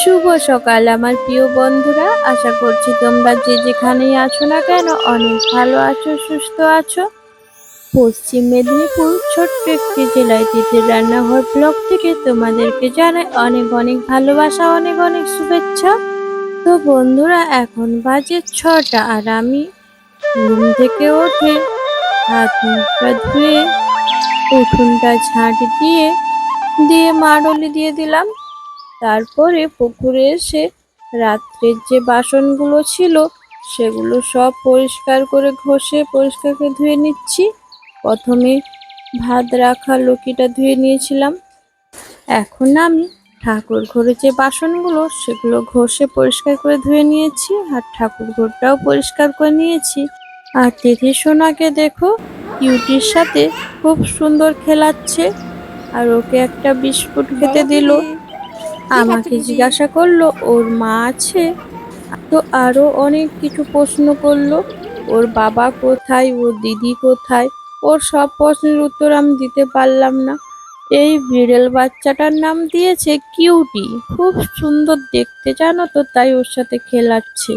শুভ সকাল, আমার প্রিয় বন্ধুরা। আশা করছি তোমরা যে যেখানেই আছো না কেন, অনেক ভালো আছো, সুস্থ আছো। পশ্চিম মেদিনীপুর ছোট্ট একটি জেলায় তিথির রান্নাঘর ব্লগ থেকে তোমাদেরকে জানাই অনেক অনেক ভালোবাসা, অনেক অনেক শুভেচ্ছা। তো বন্ধুরা, এখন বাজে ছটা আর আমি ঘুম থেকে উঠে হাত মুখটা ধুয়ে উঠোনটা ঝাঁট দিয়ে দিয়ে মাড়লি দিয়ে দিলাম। তারপরে পুকুরে এসে রাত্রের যে বাসনগুলো ছিল সেগুলো সব পরিষ্কার করে ঘষে পরিষ্কার করে ধুয়ে নিচ্ছি। প্রথমে ভাত রাখা লকিটা ধুয়ে নিয়েছিলাম। এখন আমি ঠাকুর ঘরে যে বাসনগুলো সেগুলো ঘষে পরিষ্কার করে ধুয়ে নিয়েছি আর ঠাকুর ঘরটাও পরিষ্কার করে নিয়েছি। আর তিথি সোনাকে দেখো ইউটির সাথে খুব সুন্দর খেলাচ্ছে। আর ওকে একটা বিস্কুট খেতে দিল। আমাকে জিজ্ঞাসা করল ওর মা আছে? তো আরও অনেক কিছু প্রশ্ন করল ওর বাবা কোথায়? ওর দিদি কোথায়? ওর সব প্রশ্নের উত্তর আমি দিতে পারলাম না। এই বিড়েল বাচ্চাটার নাম দিয়েছে কিউটি। খুব সুন্দর দেখতে জানো তো? তাই ওর সাথে খেলাচ্ছে।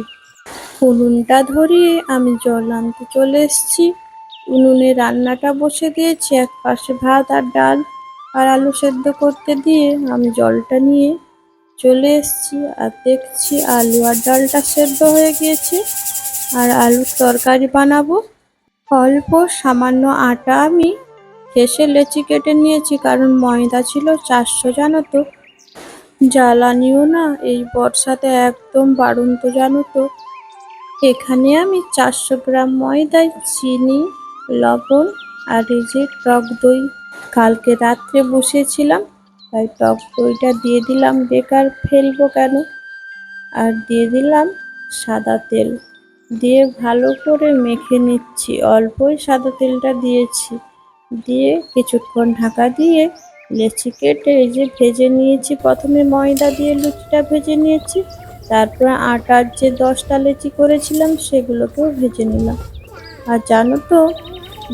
উনুনটা ধরিয়ে আমি জল আনতে চলে এসেছি। উনুনে রান্নাটা বসে দিয়েছি এক পাশে ভাত আর ডাল আর আলু সেদ্ধ করতে দিয়ে আমি জলটা নিয়ে চলে এসেছি আর দেখছি আলু আর ডালটা সেদ্ধ হয়ে গিয়েছে আর আলুর তরকারি বানাবো। অল্প সামান্য আটা আমি ঠেসে লেচি কেটে নিয়েছি, কারণ ময়দা ছিল চারশো জানো তো। জ্বালানিও না, এই বর্ষাতে একদম বাড়ন্ত জানো তো। এখানে আমি চারশো গ্রাম ময়দায় চিনি, লবণ আর এই যে টক দই। কালকে রাত্রে বসেছিলাম, তাই টক দইটা দিয়ে দিলাম। বেকার ফেলব কেন? আর দিয়ে দিলাম সাদা তেল। দিয়ে ভালো করে মেখে নিচ্ছি। অল্পই সাদা তেলটা দিয়েছি। দিয়ে কিছুক্ষণ ঢাকা দিয়ে লেচি কেটে এই যে ভেজে নিয়েছি। প্রথমে ময়দা দিয়ে লুচিটা ভেজে নিয়েছি। তারপর আটার যে দশটা লেচি করেছিলাম, সেগুলোকেও ভেজে নিলাম। আর জানো তো,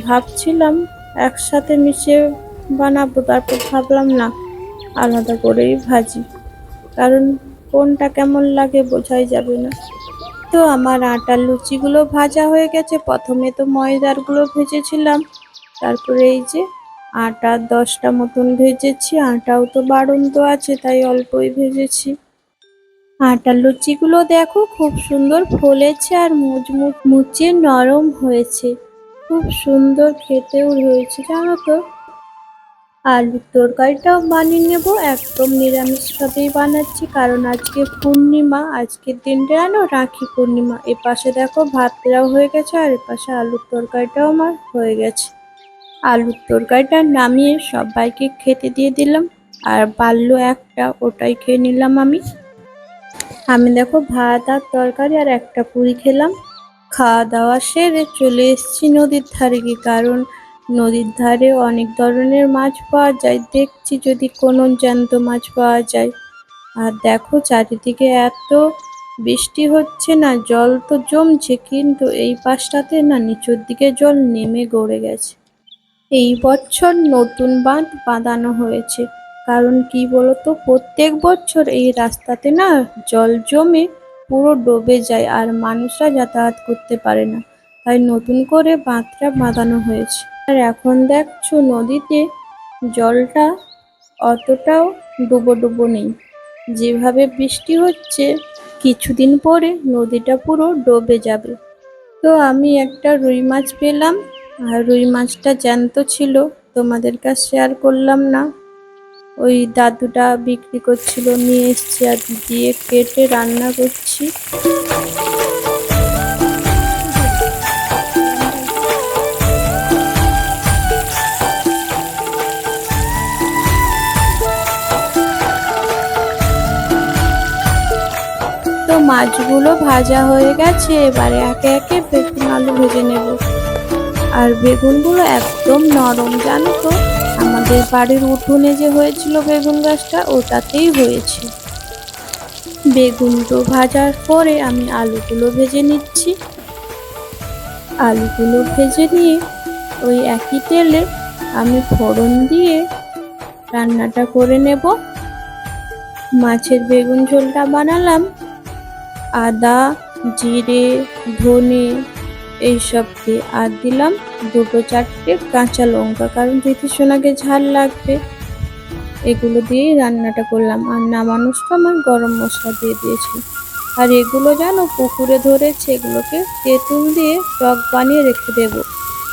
ভাবছিলাম একসাথে মিশিয়ে বানাবো, তারপর ভাবলাম না, আলাদা করেই ভাজি। কারণ কোনটা কেমন লাগে বোঝাই যাবে না। তো আমার আটার লুচিগুলো ভাজা হয়ে গেছে। প্রথমে তো ময়দারগুলো ভেজেছিলাম। তারপরে এই যে আটা দশটা মতন ভেজেছি। আটাও তো বাড়ন্ত আছে, তাই অল্পই ভেজেছি। আটার লুচিগুলো দেখো, খুব সুন্দর ফলেছে আর মুচমুচ মুচে নরম হয়েছে। খুব সুন্দর খেতেও হয়েছে, জানো তো? আলুর তরকারিটাও বানিয়ে নেব, একদম নিরামিষভাবেই বানাচ্ছি, কারণ আজকে পূর্ণিমা, আজকের দিনটা জানো রাখি পূর্ণিমা। এ পাশে দেখো ভাতটাও হয়ে গেছে, আর এ পাশে আলুর তরকারিটাও আমার হয়ে গেছে। আলুর তরকারিটা নামিয়ে সবাইকে খেতে দিয়ে দিলাম, আর বাল্য একটা ওটাই খেয়ে নিলাম আমি। আমি দেখো ভাত আর তরকারি আর একটা পুরি খেলাম। খাওয়া দাওয়া সেরে চলে এসেছি নদীর ধারে গিয়ে কারণ নদীর ধারে অনেক ধরনের মাছ পাওয়া যায়। দেখছি যদি কোনো জ্যান্ত মাছ পাওয়া যায়। আর দেখো চারিদিকে এত বৃষ্টি হচ্ছে না, জল তো জমছে, কিন্তু এই পাশটাতে না নিচুর দিকে জল নেমে গড়ে গেছে। এই বছর নতুন বাঁধ বাঁধানো হয়েছে। কারণ কি বলতো, প্রত্যেক বছর এই রাস্তাতে না জল জমে পুরো ডুবে যায় আর মানুষরা যাতায়াত করতে পারে না। তাই নতুন করে বাঁধটা বাঁধানো হয়েছে। আর এখন দেখছ নদীতে জলটা অতটাও ডুবো ডুবো নেই। যেভাবে বৃষ্টি হচ্ছে, কিছুদিন পরে নদীটা পুরো ডুবে যাবে। তো আমি একটা রুই মাছ পেলাম। আর রুই মাছটা জ্যান্ত ছিল, তোমাদের কাছে শেয়ার করলাম না। ওই দাদুটা বিক্রি করছিল, নিয়ে এসছি আর দিয়ে কেটে রান্না করছি। তো মাছগুলো ভাজা হয়ে গেছে, এবারে একে একে বেগুন আলু ভেজে নেব। আর বেগুনগুলো একদম নরম, জানো তো? আমাদের বাড়ির উঠোনে যে হয়েছিল বেগুন গাছটা, ওটাতেই হয়েছে। বেগুনটো ভাজার পরে আমি আলুগুলো ভেজে নিচ্ছি। আলুগুলো ভেজে নিয়ে ওই একই তেলে আমি ফোড়ন দিয়ে রান্নাটা করে নেব। মাছের বেগুন ঝোলটা বানালাম। আদা, জিরে, ধনে এইসব দিয়ে আর দিলাম দুটো চারটে কাঁচা লঙ্কা, কারণ দিদি সোনাকে ঝাল লাগবে, এগুলো দিয়েই রান্নাটা করলাম। আর নামানোর সময় গরম মশলা দিয়ে দিয়েছি। আর এগুলো জানো, পুকুরে ধরেছে, এগুলোকে তেঁতুল দিয়ে টক বানিয়ে রেখে দেব।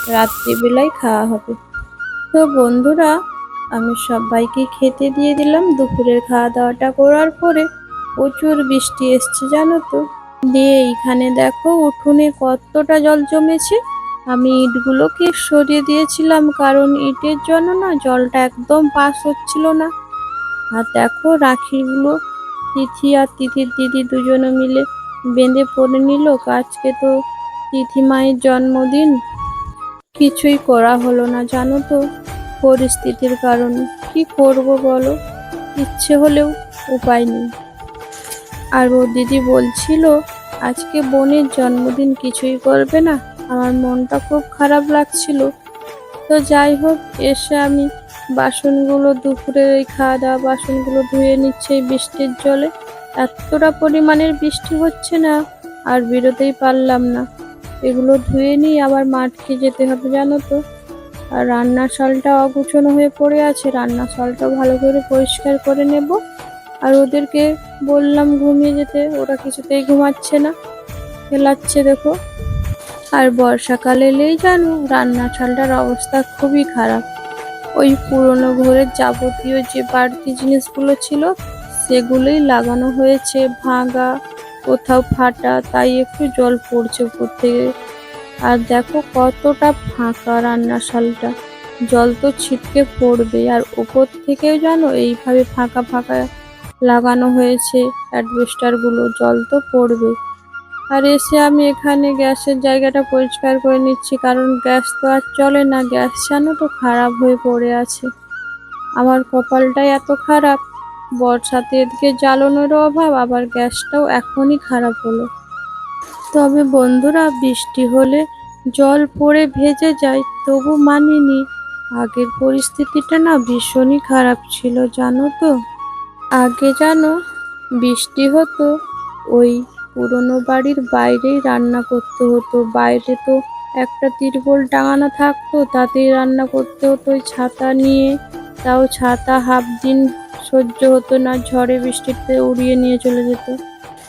রাত্রিবেলায় খাওয়া হবে। তো বন্ধুরা, আমি সবাইকে খেতে দিয়ে দিলাম। দুপুরের খাওয়া দাওয়াটা করার পরে প্রচুর বৃষ্টি এসছে, জানো তো। দিয়ে এইখানে দেখো উঠোনে কতটা জল জমেছে। আমি ইটগুলোকে সরিয়ে দিয়েছিলাম, কারণ ইটের জন্য না জলটা একদম পাস হচ্ছিল না। আর দেখো রাখিগুলো, তিথি আর তিথির দিদি দুজনে মিলে বেঁধে পড়ে নিল। আজকে তো তিথি মায়ের জন্মদিন। কিছুই করা হলো না, জানো তো পরিস্থিতির কারণে। কি করব বলো? ইচ্ছে হলেও উপায় নেই। আর ও দিদি বলছিল আজকে বোনের জন্মদিন কিছুই করবে না। আমার মনটা খুব খারাপ লাগছিল। তো যাই হোক, এসে আমি বাসনগুলো দুপুরের ওই খাওয়া দাওয়া বাসনগুলো ধুয়ে নিচ্ছে বৃষ্টির জলে। এতটা পরিমাণের বৃষ্টি হচ্ছে না, আর বেরোতেই পারলাম না। এগুলো ধুয়ে নিয়ে আবার মাঠকে যেতে হবে জানো তো? আর রান্নার শালটা অগুছানো হয়ে পড়ে আছে, রান্নার শালটা ভালো করে পরিষ্কার করে নেব। আর ওদেরকে বললাম ঘুমিয়ে যেতে, ওরা কিছুতেই ঘুমাচ্ছে না। খেলাচ্ছে দেখো। আর বর্ষাকাল এলেই জানো রান্নার শালটার অবস্থা খুবই খারাপ। ওই পুরনো ঘরের যাবতীয় যে বাড়তি জিনিসগুলো ছিল, সেগুলোই লাগানো হয়েছে। ভাঙা, কোথাও ফাটা, তাই একটু জল পড়ছে উপর থেকে। আর দেখো কতটা ফাঁকা রান্নার শালটা জল তো ছিটকে পড়বে আর উপর থেকেও জানো এইভাবে ফাঁকা ফাঁকা লাগানো হয়েছে। অ্যাডভেস্টারগুলো জল তো পড়বে। আর এসে আমি এখানে গ্যাসের জায়গাটা পরিষ্কার করে নিচ্ছি, কারণ গ্যাস তো আর চলে না। গ্যাস জানো তো খারাপ হয়ে পড়ে আছে। আমার কপালটাই এত খারাপ। বর্ষাতে এদিকে জ্বালানোরও অভাব, আবার গ্যাসটাও এখনই খারাপ হলো। তবে বন্ধুরা, বৃষ্টি হলে জল পড়ে ভেজে যায়, তবু মানিনি। আগের পরিস্থিতিটা না ভীষণই খারাপ ছিল, জানো তো। আগে জানো বৃষ্টি হতো, ওই পুরনো বাড়ির বাইরেই রান্না করতে হতো। বাইরে তো একটা তিরপল টাঙানো থাকতো, তাতেই রান্না করতে হতো। ওই ছাতা নিয়ে, তাও ছাতা হাফ দিন সহ্য হতো না, ঝড়ে বৃষ্টিতে উড়িয়ে নিয়ে চলে যেত।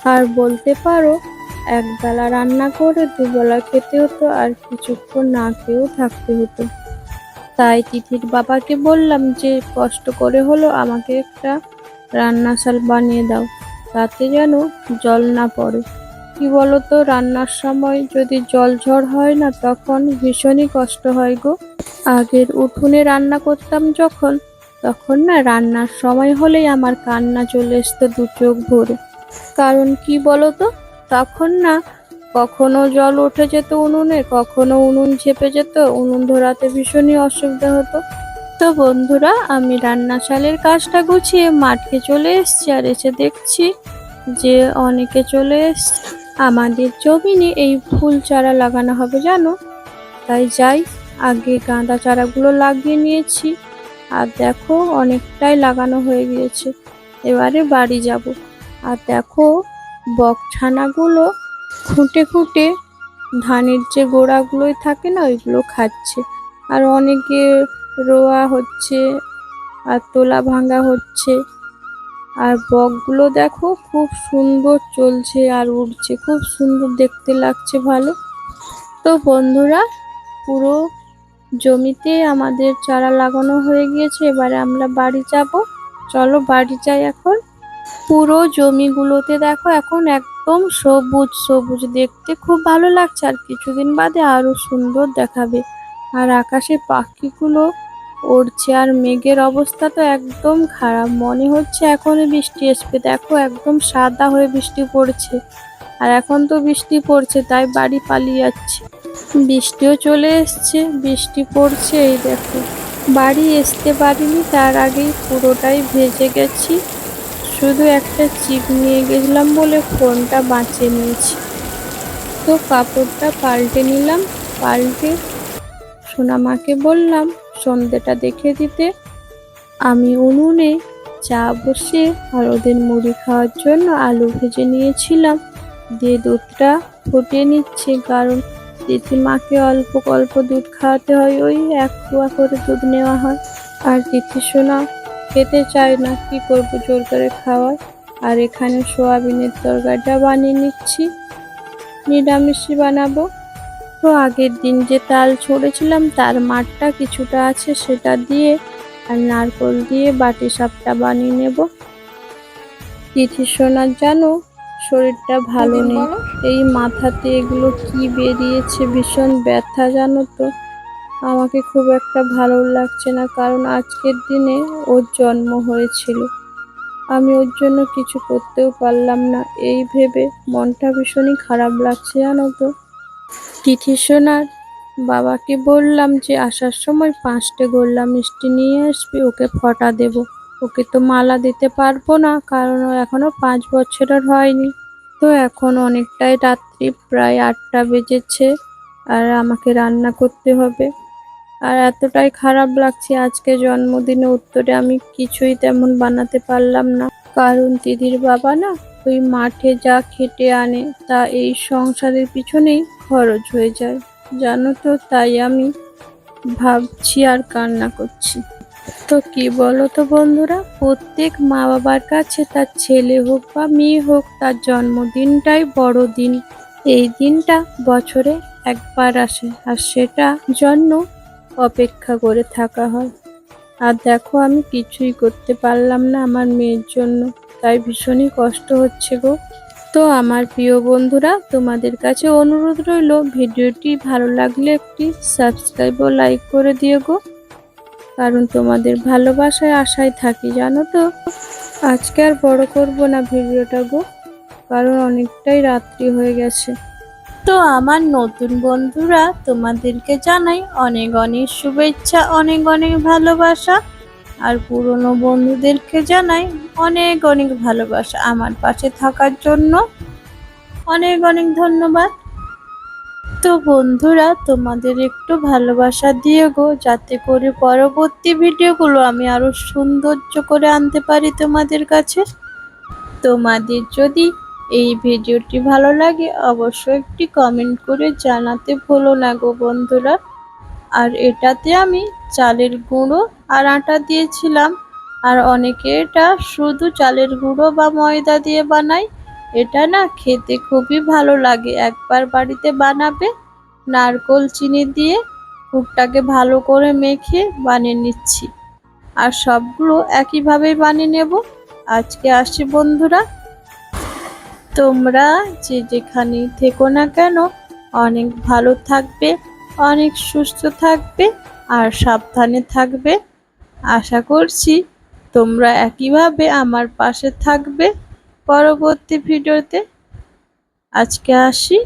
আর বলতে পারো, একবেলা রান্না করে দুবেলা খেতে হতো, আর কিছুক্ষণ না খেয়েও থাকতে হতো। তাই তিথির বাবাকে বললাম যে, কষ্ট করে হলো আমাকে একটা রান্নাশাল বানিয়ে দাও, তাতে যেন জল না পড়ে। কি বলতো, রান্নার সময় যদি জল ঝড় হয় না, তখন ভীষণই কষ্ট হয় গো। আগের উঠোনে রান্না করতাম যখন, তখন না রান্নার সময় হলেই আমার কান্না চলে আসতো দু চোখ ভরে। কারণ কি বলতো, তখন না কখনো জল উঠে যেত উনুনে, কখনো উনুন ঝেপে যেত, উনুন ধরাতে ভীষণই অসুবিধা হতো। তো বন্ধুরা, আমি রান্নাশালের কাজটা গুছিয়ে মাঠকে চলে এসেছি আর এসে দেখছি যে অনেকে চলে এসছে। আমাদের জমিনে এই ফুল চারা লাগানো হবে, জানো? তাই যাই, আগে গাঁদা চারাগুলো লাগিয়ে নিয়েছি। আর দেখো, অনেকটাই লাগানো হয়ে গিয়েছে। এবারে বাড়ি যাব। আর দেখো, বকছানাগুলো খুঁটে খুঁটে ধানের যে গোড়াগুলোই থাকে না, ওইগুলো খাচ্ছে। আর অনেকে রোয়া হচ্ছে, আর তোলা ভাঙা হচ্ছে। আর বকগুলো দেখো, খুব সুন্দর চলছে আর উড়ছে। খুব সুন্দর দেখতে লাগছে ভালো। তো বন্ধুরা, পুরো জমিতে আমাদের চারা লাগানো হয়ে গিয়েছে। এবারে আমরা বাড়ি যাব। চলো বাড়ি যাই এখন। পুরো জমিগুলোতে দেখো, এখন একদম সবুজ সবুজ। দেখতে খুব ভালো লাগছে। আর কিছুদিন বাদে আরও সুন্দর দেখাবে। আর আকাশে পাখিগুলো উড়ছে আর মেঘের অবস্থা তো একদম খারাপ। মনে হচ্ছে এখনই বৃষ্টি আসবে। দেখো, একদম সাদা হয়ে বৃষ্টি পড়ছে। আর এখন তো বৃষ্টি পড়ছে, তাই বাড়ি পালিয়ে যাচ্ছে। বৃষ্টিও চলে এসছে, বৃষ্টি পড়ছে, এই দেখো। বাড়ি আসতে পারিনি, তার আগেই পুরোটাই ভেজে গেছি। শুধু একটা চিপ নিয়ে গেছিলাম বলে ফোনটা বাঁচিয়ে নিয়েছি। তো কাপড়টা পাল্টে নিলাম, পাল্টে সোনামাকে বললাম সন্ধেটা দেখে দিতে। আমি উনুনে চা বসে আর ওদের মুড়ি খাওয়ার জন্য আলু ভেজে নিয়েছিলাম। দিয়ে দুধটা ফুটিয়ে নিচ্ছে, কারণ তিথিমাকে অল্প অল্প দুধ খাওয়াতে হয়, ওই এক কুয়া করে দুধ নেওয়া হয়। আর তিথি সোনা খেতে চায় না, কি করব জোর করে খাওয়ায়। আর এখানে সোয়াবিনের তরকারিটা বানিয়ে নিচ্ছি। নিরামিষই বানাবো। আগের দিন যে তাল ছড়েছিলাম তার মাঠটা কিছুটা আছে সেটা দিয়ে আর নারকল দিয়ে বাটি সাপটা বানিয়ে নেব। তিথি সোনার জানো শরীরটা ভালো নেই। এই মাথাতে এগুলো কি বেরিয়েছে ভীষণ ব্যথা জানো তো। আমাকে খুব একটা ভালো লাগছে না কারণ আজকের দিনে ওর জন্ম হয়েছিল। আমি ওর জন্য কিছু করতেও পারলাম না। এই ভেবে মনটা ভীষণই খারাপ লাগছে জানো তো। তিথি সোনার বাবাকে বললাম যে, আসার সময় পাঁচটে গোল্লা মিষ্টি নিয়ে আসবি, ওকে ফটা দেব। ওকে তো মালা দিতে পারব না, কারণ ও এখনও পাঁচ বছরের হয়নি। তো এখন অনেকটাই রাত্রি, প্রায় আটটা বেজেছে, আর আমাকে রান্না করতে হবে। আর এতটাই খারাপ লাগছে, আজকে জন্মদিনে উত্তরে আমি কিছুই তেমন বানাতে পারলাম না। কারণ দিদির বাবা না ওই মাঠে যা খেটে আনে তা এই সংসারের পিছনেই খরচ হয়ে যায়। জানো তো, তাই আমি ভাবছি আর কান্না করছি। তো কি বলো তো বন্ধুরা, প্রত্যেক মা বাবার কাছে তার ছেলে হোক বা মেয়ে হোক, তার জন্মদিনটাই বড় দিন। এই দিনটা বছরে একবার আসে, আর সেটা জন্য অপেক্ষা করে থাকা হয়। আর দেখো, আমি কিছুই করতে পারলাম না আমার মেয়ের জন্য। তাই ভীষণই কষ্ট হচ্ছে গো। তো আমার প্রিয় বন্ধুরা, তোমাদের কাছে অনুরোধ রইল, ভিডিওটি ভালো লাগলে একটি সাবস্ক্রাইব ও লাইক করে দিও গো। কারণ তোমাদের ভালোবাসায় আশায় থাকি, জানো তো? আজকে আর বড় করব না ভিডিওটা গো, কারণ অনেকটাই রাত্রি হয়ে গেছে। তো আমার নতুন বন্ধুরা তোমাদেরকে জানাই অনেক অনেক শুভেচ্ছা, অনেক অনেক ভালোবাসা। আর পুরনো বন্ধুদেরকে জানাই অনেক অনেক ভালোবাসা আমার পাশে থাকার জন্য। অনেক অনেক ধন্যবাদ। তো বন্ধুরা, তোমাদের একটু ভালোবাসা দিয়ে গো, যাতে করে পরবর্তী ভিডিওগুলো আমি আরও সৌন্দর্য করে আনতে পারি তোমাদের কাছে। তোমাদের যদি এই ভিডিওটি ভালো লাগে, অবশ্যই একটি কমেন্ট করে জানাতে ভুলো না গো বন্ধুরা। আর এটাতে আমি চালের গুঁড়ো আর আটা দিয়েছিলাম। আর অনেকে এটা শুধু চালের গুঁড়ো বা ময়দা দিয়ে বানায়। এটা না খেতে খুবই ভালো লাগে, একবার বাড়িতে বানাবে, নারকোল চিনি দিয়ে পুরটাকে ভালো করে মেখে বানিয়ে নিচ্ছি। আর সবগুলো একইভাবেই বানিয়ে নেব। আজকে আসি বন্ধুরা তোমরা যে যেখানে থেকো না কেন, অনেক ভালো থাকবে, অনেক সুস্থ থাকবে আর সাবধানে থাকবে। আশা করছি তোমরা একইভাবে আমার পাশে থাকবে পরবর্তী ভিডিওতে। আজকে আসি।